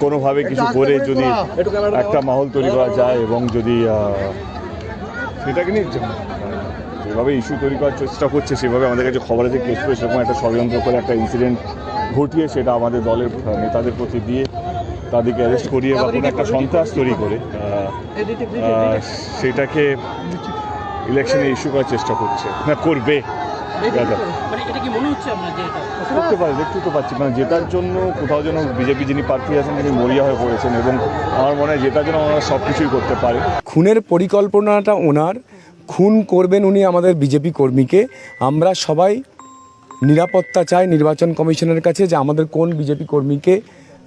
কোনোভাবে কিছু করে যদি একটা মহল তৈরি করা যায় এবং যদি সেটাকে নিয়ে যেভাবে ইস্যু তৈরি করার চেষ্টা করছে সেভাবে আমাদের কাছে খবর আছে কেস করে সেরকম একটা ষড়যন্ত্র করে একটা ইনসিডেন্ট ঘটিয়ে সেটা আমাদের দলের নেতাদের প্রতি দিয়ে তাদেরকে অ্যারেস্ট করিয়ে বা কোনো একটা সন্ত্রাস তৈরি করে সেটাকে ইলেকশনে ইস্যু করার চেষ্টা করছে। না করবে। দাদা মানে মনে করতে পারে দেখতে তো পাচ্ছি। মানে জেতার জন্য কোথাও যেন বিজেপি যিনি প্রার্থী আছেন তিনি মরিয়া হয়ে পড়েছেন এবং আমার মনে হয় জেতার জন্য ওনারা সব কিছুই করতে পারে। খুনের পরিকল্পনাটা ওনার। খুন করবেন উনি আমাদের বিজেপি কর্মীকে। আমরা সবাই নিরাপত্তা চাই নির্বাচন কমিশনের কাছে যে আমাদের কোন বিজেপি কর্মীকে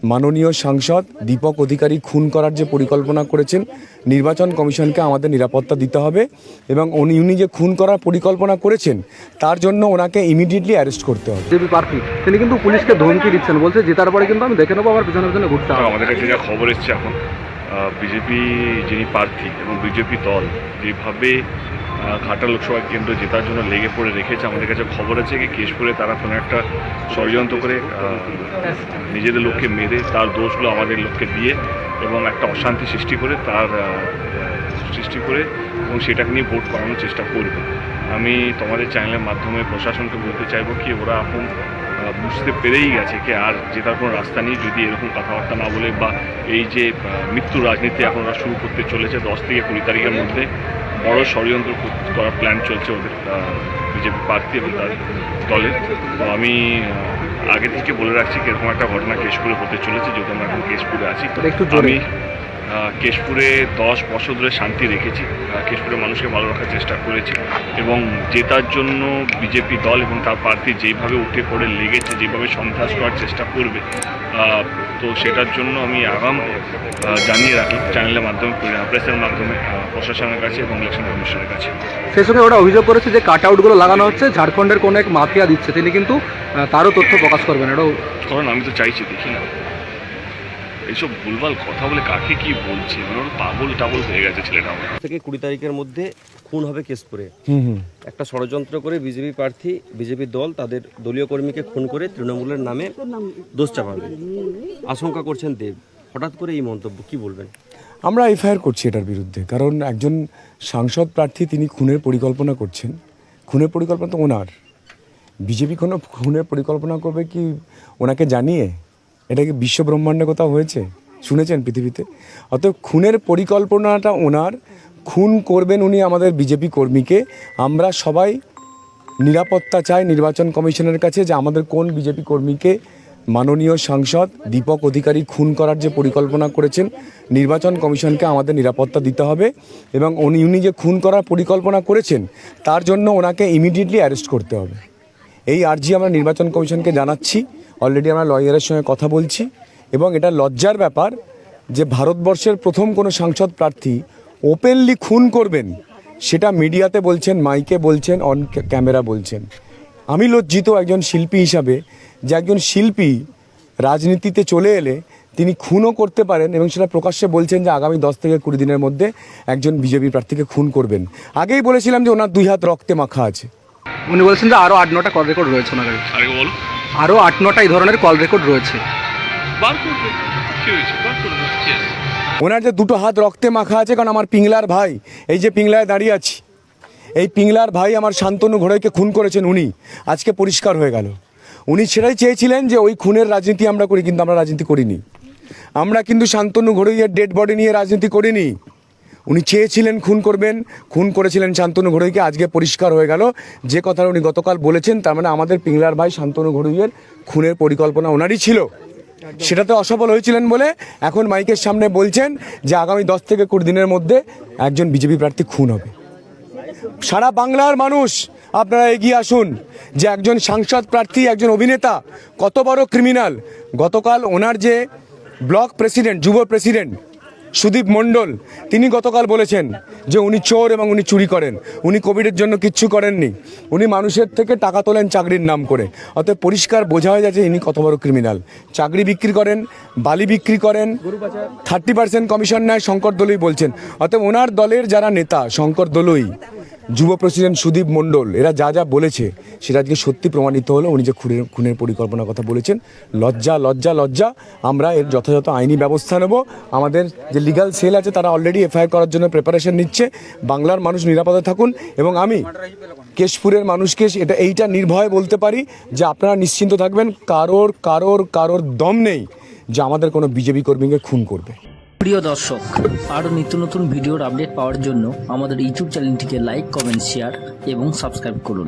মাননীয় সাংসদ দীপক অধিকারী খুন করার যে পরিকল্পনা করেছেন নির্বাচন কমিশনকে আমাদের নিরাপত্তা দিতে হবে এবং উনি উনি যে খুন করার পরিকল্পনা করেছেন তার জন্য ওনাকে ইমিডিয়েটলি অ্যারেস্ট করতে হবে। বিজেপি প্রার্থী তিনি কিন্তু পুলিশকে ধমকি দিচ্ছেন বলছে জেতার পরে কিন্তু আমি দেখে নেব আমার পিছনে পিছনে ঘুরতে হবে আমাদের কাছে যা খবর এসছে এখন বিজেপি যিনি প্রার্থী এবং বিজেপি দল যেভাবে ঘাটা লোকসভা কেন্দ্র জেতার জন্য লেগে পড়ে রেখেছে। আমাদের কাছে খবর আছে কি কেশপুরে তারা কোনো একটা ষড়যন্ত্র করে নিজেদের লোককে মেরে তার দোষগুলো আমাদের লোককে দিয়ে এবং একটা অশান্তি সৃষ্টি করে তার সৃষ্টি করে এবং সেটাকে নিয়ে ভোট করানোর চেষ্টা করবে। আমি তোমাদের চ্যানেলের মাধ্যমে প্রশাসনকে বলতে চাইব কি ওরা এখন বুঝতে পেরেই গেছে কি আর জেতার কোনো রাস্তা নেই যদি এরকম কথাবার্তা না বলে বা এই যে মৃত্যু রাজনীতি এখন ওরা শুরু করতে চলেছে দশ থেকে কুড়ি তারিখের মধ্যে। বড় ষড়যন্ত্র কর- করার প্ল্যান চলছে ওদের বিজেপি প্রার্থী এবং তার দলের তো আমি আগে থেকে বলে রাখছি কীরকম একটা ঘটনা কেশপুরে হতে চলেছে যদি আমরা এখন কেশপুরে আছি। একটু আমি কেশপুরে দশ বছর ধরে শান্তি রেখেছি। আহ, কেশপুরের মানুষকে ভালো রাখার চেষ্টা করেছি এবং জেতার জন্য বিজেপি দল এবং তার প্রার্থী যেভাবে উঠে পড়ে লেগেছে যেভাবে সন্ত্রাস করার চেষ্টা করবে তো সেটার জন্য আমি আগাম জানিয়ে রাখি চ্যানেলের মাধ্যমে প্রেসের মাধ্যমে প্রশাসনের কাছে এবং ইলেকশন কমিশনের কাছে। সেই সঙ্গে ওরা অভিযোগ করেছে যে কাট আউটগুলো লাগানো হচ্ছে ঝাড়খণ্ডের কোনো এক মাফিয়া দিচ্ছে। তিনি কিন্তু তারও তথ্য প্রকাশ করবেন। এটাও কারণ আমি তো চাইছি দেখি না। এইসব ভুলভাল কথা বলে কাকে কি বলছে? মানে ওর পাগল টাগল হয়ে গেছে ছেলেটা আমার। থেকে কুড়ি তারিখের মধ্যে খুন হবে কেশপুরে। হুম হুম। একটা ষড়যন্ত্র করে বিজেপি প্রার্থী বিজেপি দল তাদের দলীয় কর্মীকে খুন করে তৃণমূলের নামে দোষ চাপাবে। আশঙ্কা করছেন দেব। হঠাৎ করে এই মন্তব্য কি বলবেন? আমরা এফআইআর করছি এটার বিরুদ্ধে। কারণ একজন সাংসদ প্রার্থী তিনি খুনের পরিকল্পনা করছেন। খুনের পরিকল্পনা তো ওনার। বিজেপি কোনো খুনের পরিকল্পনা করবে কি ওনাকে জানিয়ে? এটা কি বিশ্ব ব্রহ্মাণ্ডে কোথাও হয়েছে? শুনেছেন পৃথিবীতে? অতএব খুনের পরিকল্পনাটা ওনার। খুন করবেন উনি আমাদের বিজেপি কর্মীকে। আমরা সবাই নিরাপত্তা চাই নির্বাচন কমিশনের কাছে যে আমাদের কোন বিজেপি কর্মীকে মাননীয় সাংসদ দীপক অধিকারী খুন করার যে পরিকল্পনা করেছেন, নির্বাচন কমিশনকে আমাদের নিরাপত্তা দিতে হবে এবং উনি উনি যে খুন করার পরিকল্পনা করেছেন, তার জন্য ওনাকে ইমিডিয়েটলি অ্যারেস্ট করতে হবে। এই আর্জি আমরা নির্বাচন কমিশনকে জানাচ্ছি। অলরেডি আমরা লয়ারের সঙ্গে কথা বলছি এবং এটা লজ্জার ব্যাপার যে ভারতবর্ষের প্রথম কোনো সাংসদ প্রার্থী ওপেনলি খুন করবেন সেটা মিডিয়াতে বলছেন মাইকে বলছেন অন ক্যামেরা বলছেন। আমি লজ্জিত একজন শিল্পী হিসাবে যে একজন শিল্পী রাজনীতিতে চলে এলে তিনি খুনও করতে পারেন এবং সেটা প্রকাশ্যে বলছেন যে আগামী দশ থেকে কুড়ি দিনের মধ্যে একজন বিজেপি প্রার্থীকে খুন করবেন। আগেই বলেছিলাম যে ওনার দুই হাত রক্তে মাখা আছে। উনি বলছেন যে আরও আট নটা কল রেকর্ড রয়েছে ওনার আগে বলো আরও আট নটা এই ধরনের কল রেকর্ড রয়েছে? ওনার যে দুটো হাত রক্তে মাখা আছে কারণ আমার পিংলার ভাই এই যে পিংলায় দাঁড়িয়ে আছি এই পিংলার ভাই আমার শান্তনু ঘোড়াইকে খুন করেছেন উনি। আজকে পরিষ্কার হয়ে গেল। উনি সেটাই চেয়েছিলেন যে ওই খুনের রাজনীতি আমরা করি কিন্তু আমরা রাজনীতি করিনি। আমরা কিন্তু শান্তনু ঘোড়ইয়ের ডেড বডি নিয়ে রাজনীতি করিনি। উনি চেয়েছিলেন, খুন করবেন, খুন করেছিলেন শান্তনু ঘড়ুইকে, আজকে পরিষ্কার হয়ে গেল। যে কথা উনি গতকাল বলেছেন, তার মানে আমাদের পিংলার ভাই শান্তনু ঘড়ইয়ের খুনের পরিকল্পনা ওনারই ছিল। সেটাতে অসফল হয়েছিলেন বলে এখন মাইকের সামনে বলছেন যে আগামী দশ থেকে কুড়ি দিনের মধ্যে একজন বিজেপি প্রার্থী খুন হবে। সারা বাংলার মানুষ, আপনারা এগিয়ে আসুন যে একজন সাংসদ প্রার্থী, একজন অভিনেতা, কত বড় ক্রিমিনাল গতকাল ওনার যে ব্লক প্রেসিডেন্ট, যুব প্রেসিডেন্ট সুদীপ মণ্ডল, তিনি গতকাল বলেছেন যে উনি চোর এবং উনি চুরি করেন। উনি কোভিডের জন্য কিচ্ছু করেননি। উনি মানুষের থেকে টাকা তোলেন চাকরির নাম করে। অতএব পরিষ্কার বোঝা হয়ে যাচ্ছে ইনি কত বড় ক্রিমিনাল চাকরি বিক্রি করেন, বালি বিক্রি করেন থার্টি পার্সেন্ট কমিশন নেয় শঙ্কর দলুই বলছেন। অতএব ওনার দলের যারা নেতা, শঙ্কর দলই যুব প্রেসিডেন্ট সুদীপ মণ্ডল, এরা যা যা বলেছে, সেটা আজকে সত্যি প্রমাণিত হলো। উনি যে খুনের খুনের পরিকল্পনার কথা বলেছেন, লজ্জা লজ্জা লজ্জা। আমরা এর যথাযথ আইনি ব্যবস্থা নেব। আমাদের যে লিগাল সেল আছে, তারা অলরেডি এফআইআর করার জন্য প্রিপারেশন নিচ্ছে। বাংলার মানুষ নিরাপদে থাকুন এবং আমি কেশপুরের মানুষকে এটা এইটা নির্ভয়ে বলতে পারি যে আপনারা নিশ্চিন্ত থাকবেন, কারোর কারোর কারোর দম নেই যে আমাদের কোনো বিজেপি কর্মীকে খুন করবে। প্রিয় দর্শক, আরও নিত্য নতুন ভিডিওর আপডেট পাওয়ার জন্য আমাদের ইউটিউব চ্যানেলটিকে লাইক কমেন্ট শেয়ার এবং সাবস্ক্রাইব করুন।